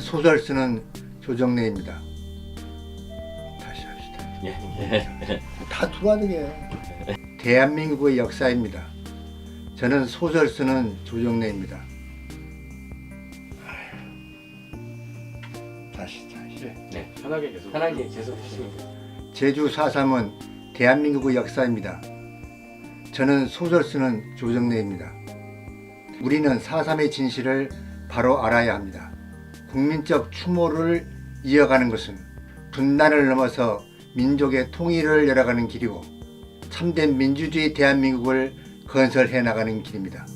소설 쓰는 조정래입니다. 다시 합시다. 예. 다 두가득해. 대한민국의 역사입니다. 저는 소설 쓰는 조정래입니다. 아휴. 다시 다시. 네. 편하게 계속. 편하게 계속 돼요. 제주 4.3은 대한민국의 역사입니다. 저는 소설 쓰는 조정래입니다. 우리는 4.3의 진실을 바로 알아야 합니다. 국민적 추모를 이어가는 것은 분단을 넘어서 민족의 통일을 열어가는 길이고 참된 민주주의 대한민국을 건설해 나가는 길입니다.